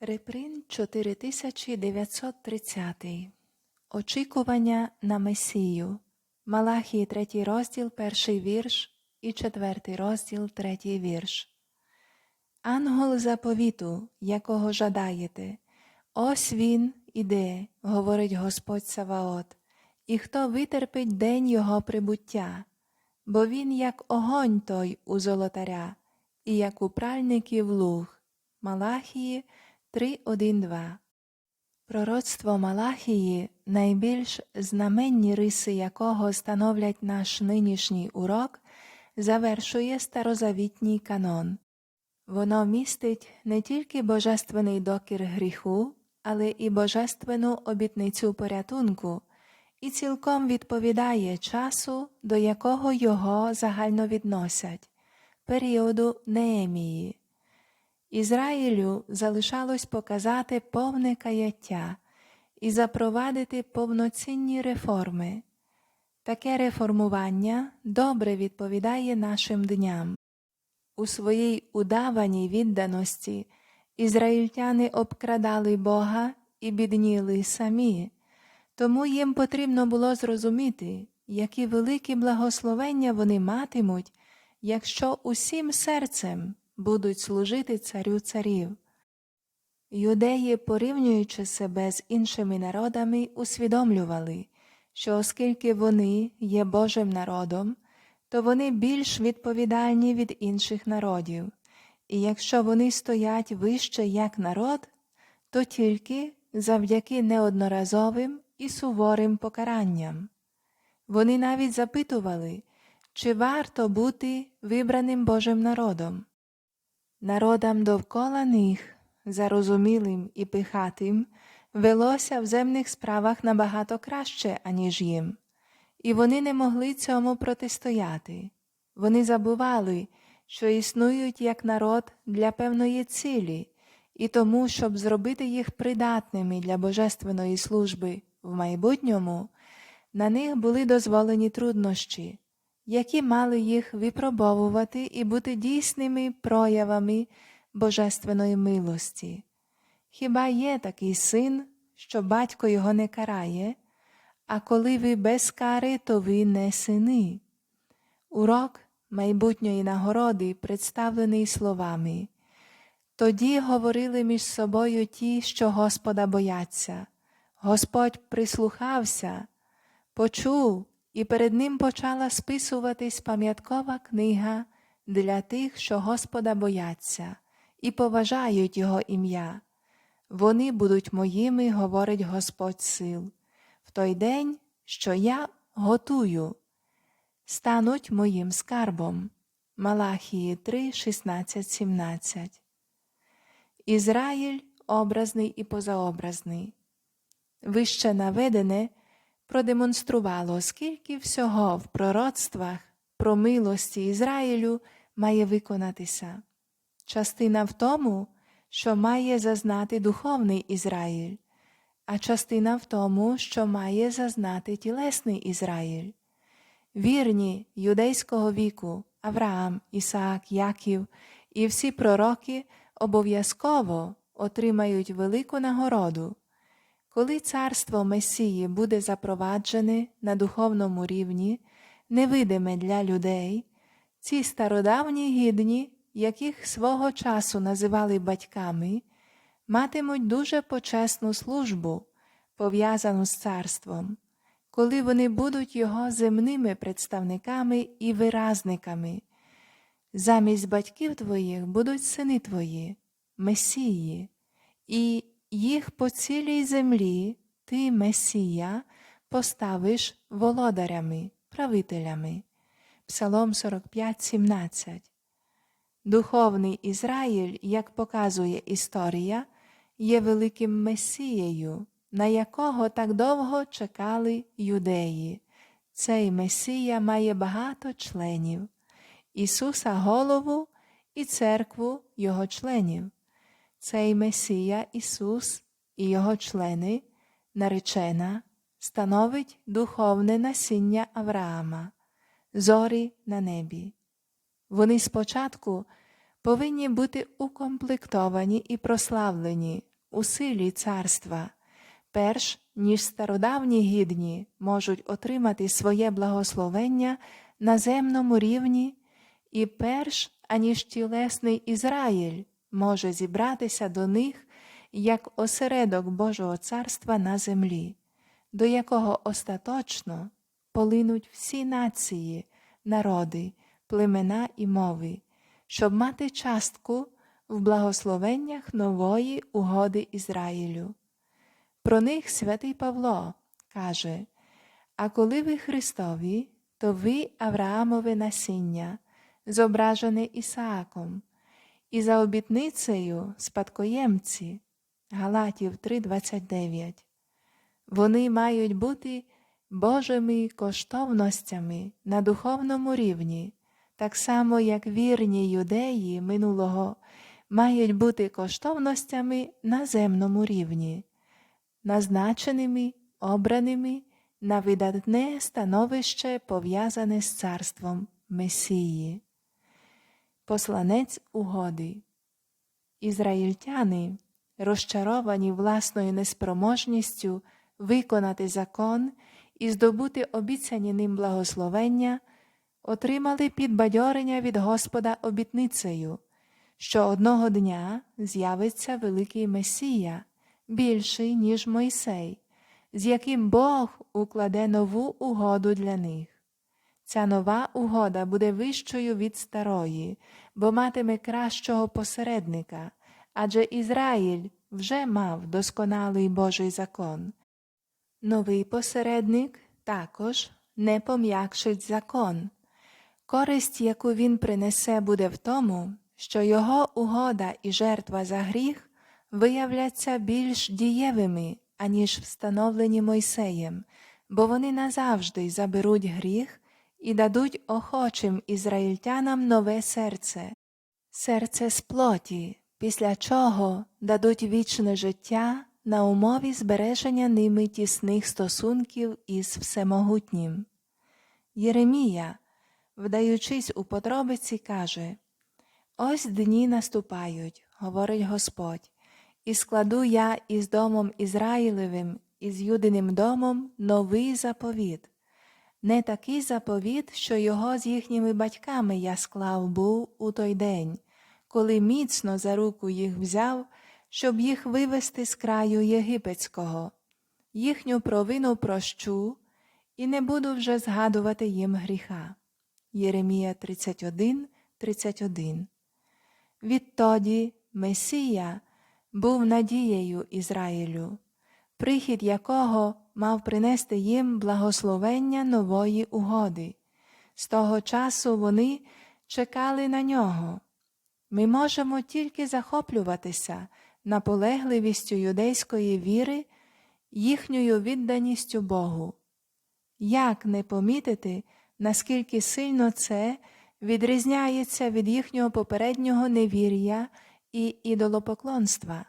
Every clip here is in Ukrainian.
Реприн 4930. Очікування на Месію. Малахії 3 розділ, перший вірш і 4 розділ, третій вірш. Ангел заповіту, якого жадаєте. Ось він іде, говорить Господь Саваот, і хто витерпить день його прибуття, бо він як огонь той у золотаря, і як у пральників луг. Малахії 3.1.2 Пророцтво Малахії, найбільш знаменні риси якого становлять наш нинішній урок, завершує старозавітній канон. Воно містить не тільки божественний докір гріху, але і божественну обітницю порятунку, і цілком відповідає часу, до якого його загально відносять періоду Неемії. Ізраїлю залишалось показати повне каяття і запровадити повноцінні реформи. Таке реформування добре відповідає нашим дням. У своїй удаваній відданості ізраїльтяни обкрадали Бога і бідніли самі, тому їм потрібно було зрозуміти, які великі благословення вони матимуть, якщо усім серцем будуть служити царю царів. Юдеї, порівнюючи себе з іншими народами, усвідомлювали, що оскільки вони є Божим народом, то вони більш відповідальні від інших народів, і якщо вони стоять вище як народ, то тільки завдяки неодноразовим і суворим покаранням. Вони навіть запитували, чи варто бути вибраним Божим народом. Народам довкола них, зарозумілим і пихатим, велося в земних справах набагато краще, аніж їм, і вони не могли цьому протистояти. Вони забували, що існують як народ для певної цілі, і тому, щоб зробити їх придатними для божественної служби в майбутньому, на них були дозволені труднощі які мали їх випробовувати і бути дійсними проявами божественної милості. Хіба є такий син, що батько його не карає, а коли ви без кари, то ви не сини? Урок майбутньої нагороди представлений словами. Тоді говорили між собою ті, що Господа бояться. Господь прислухався, почув і перед ним почала списуватись пам'яткова книга для тих, що Господа бояться, і поважають Його ім'я. Вони будуть моїми, говорить Господь сил, в той день, що я готую, стануть моїм скарбом. Малахії 3, 16, 17. Ізраїль образний і позаобразний. Вище наведене продемонструвало, скільки всього в пророцтвах про милості Ізраїлю має виконатися. Частина в тому, що має зазнати духовний Ізраїль, а частина в тому, що має зазнати тілесний Ізраїль. Вірні юдейського віку Авраам, Ісаак, Яків і всі пророки обов'язково отримають велику нагороду. Коли царство Месії буде запроваджене на духовному рівні, невидиме для людей, ці стародавні гідні, яких свого часу називали батьками, матимуть дуже почесну службу, пов'язану з царством, коли вони будуть його земними представниками і виразниками. Замість батьків твоїх будуть сини твої, Месії. і їх по цілій землі ти, Месія, поставиш володарями, правителями. Псалом 45, 17. Духовний Ізраїль, як показує історія, є великим Месією, на якого так довго чекали юдеї. Цей Месія має багато членів, Ісуса голову і церкву Його членів. Цей Месія Ісус і Його члени, наречена, становить духовне насіння Авраама, зорі на небі. Вони спочатку повинні бути укомплектовані і прославлені, у силі царства, перш ніж стародавні гідні можуть отримати своє благословення на земному рівні, і перш аніж тілесний Ізраїль може зібратися до них як осередок Божого царства на землі, до якого остаточно полинуть всі нації, народи, племена і мови, щоб мати частку в благословеннях нової угоди Ізраїлю. Про них святий Павло каже: А коли ви Христові, то ви Авраамове насіння, зображене Ісааком, і за обітницею спадкоємці Галатів 3:29. Вони мають бути Божими коштовностями на духовному рівні, так само як вірні юдеї минулого мають бути коштовностями на земному рівні, назначеними, обраними на видатне становище, пов'язане з царством Месії. Посланець угоди. Ізраїльтяни, розчаровані власною неспроможністю виконати закон і здобути обіцяні ним благословення, отримали підбадьорення від Господа обітницею, що одного дня з'явиться великий Месія, більший, ніж Мойсей, з яким Бог укладе нову угоду для них. Ця нова угода буде вищою від старої, бо матиме кращого посередника, адже Ізраїль вже мав досконалий Божий закон. Новий посередник також не пом'якшить закон. Користь, яку він принесе, буде в тому, що його угода і жертва за гріх виявляться більш дієвими, аніж встановлені Мойсеєм, бо вони назавжди заберуть гріх і дадуть охочим ізраїльтянам нове серце, серце з плоті, після чого дадуть вічне життя на умові збереження ними тісних стосунків із Всемогутнім. Єремія, вдаючись у подробиці, каже Ось дні наступають, говорить Господь, і складу я із домом Ізраїлевим і з Юдиним домом новий заповіт. Не такий заповіт, що його з їхніми батьками я склав був у той день, коли міцно за руку їх взяв, щоб їх вивести з краю єгипетського. Їхню провину прощу і не буду вже згадувати їм гріха. Єремія 31, 31 Відтоді Месія був надією Ізраїлю, прихід якого мав принести їм благословення нової угоди. З того часу вони чекали на нього. Ми можемо тільки захоплюватися наполегливістю юдейської віри, їхньою відданістю Богу. Як не помітити, наскільки сильно це відрізняється від їхнього попереднього невір'я і ідолопоклонства?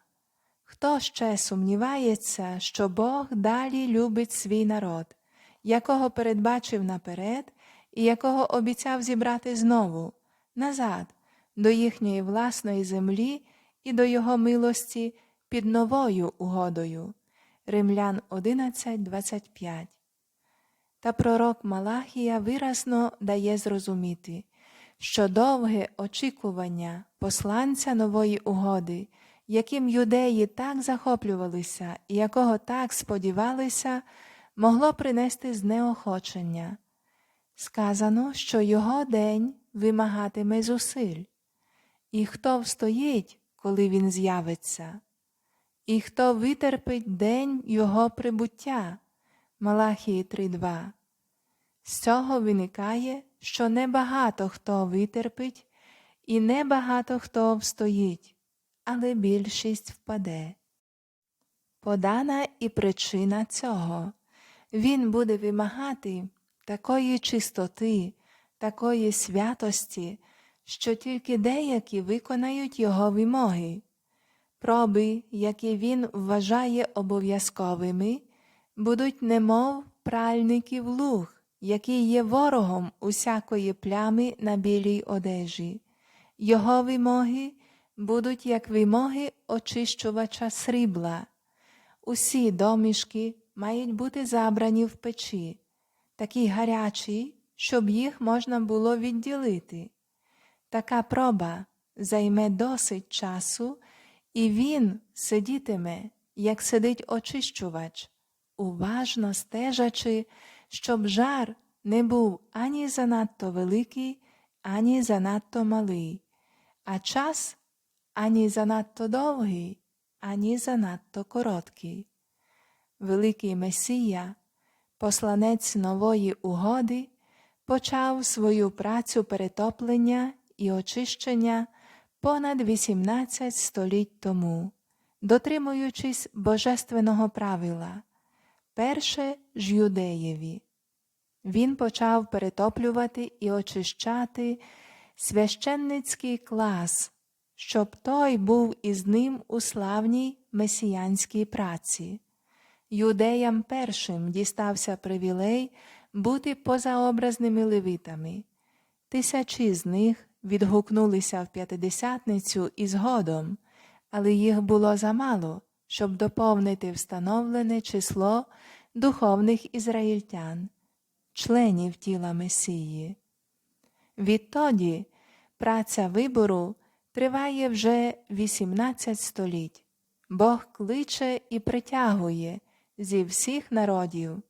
Хто ще сумнівається, що Бог далі любить свій народ, якого передбачив наперед і якого обіцяв зібрати знову, назад, до їхньої власної землі і до Його милості під новою угодою? Римлян 11.25 Та пророк Малахія виразно дає зрозуміти, що довге очікування посланця нової угоди яким юдеї так захоплювалися і якого так сподівалися, могло принести знеохочення. Сказано, що його день вимагатиме зусиль. І хто встоїть, коли він з'явиться, і хто витерпить день Його прибуття. Малахії 3.2. З цього виникає, що небагато хто витерпить, і небагато хто встоїть але більшість впаде. Подана і причина цього він буде вимагати такої чистоти, такої святості, що тільки деякі виконають його вимоги. Проби, які він вважає обов'язковими, будуть немов пральників луг, який є ворогом усякої плями на білій одежі. Його вимоги будуть як вимоги очищувача срібла. Усі домішки мають бути забрані в печі, такі гарячі, щоб їх можна було відділити. Така проба займе досить часу, і він сидітиме, як сидить очищувач, уважно стежачи, щоб жар не був ані занадто великий, ані занадто малий, а час ані занадто довгий, ані занадто короткий. Великий Месія, посланець нової угоди, почав свою працю перетоплення і очищення понад 18 століть тому, дотримуючись божественного правила, перше ж юдеєві. Він почав перетоплювати і очищати священницький клас, щоб той був із ним у славній месіянській праці. Юдеям першим дістався привілей бути позаобразними левитами. Тисячі з них відгукнулися в п'ятидесятницю і згодом, але їх було замало, щоб доповнити встановлене число духовних ізраїльтян, членів тіла Месії. Відтоді праця вибору триває вже 18 століть. Бог кличе і притягує зі всіх народів,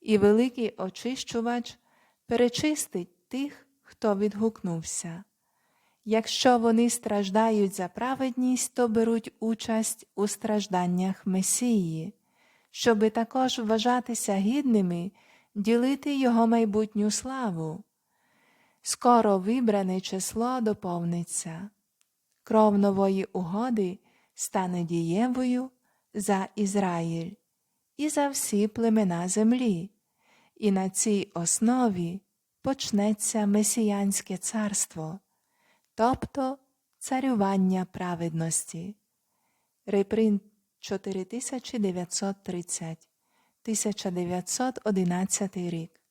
і великий очищувач перечистить тих, хто відгукнувся. Якщо вони страждають за праведність, то беруть участь у стражданнях Месії, щоби також вважатися гідними ділити його майбутню славу. Скоро вибране число доповниться. Кров нової угоди стане дієвою за Ізраїль і за всі племена землі, і на цій основі почнеться Месіянське царство, тобто царювання праведності. Репринт 4930 1911 рік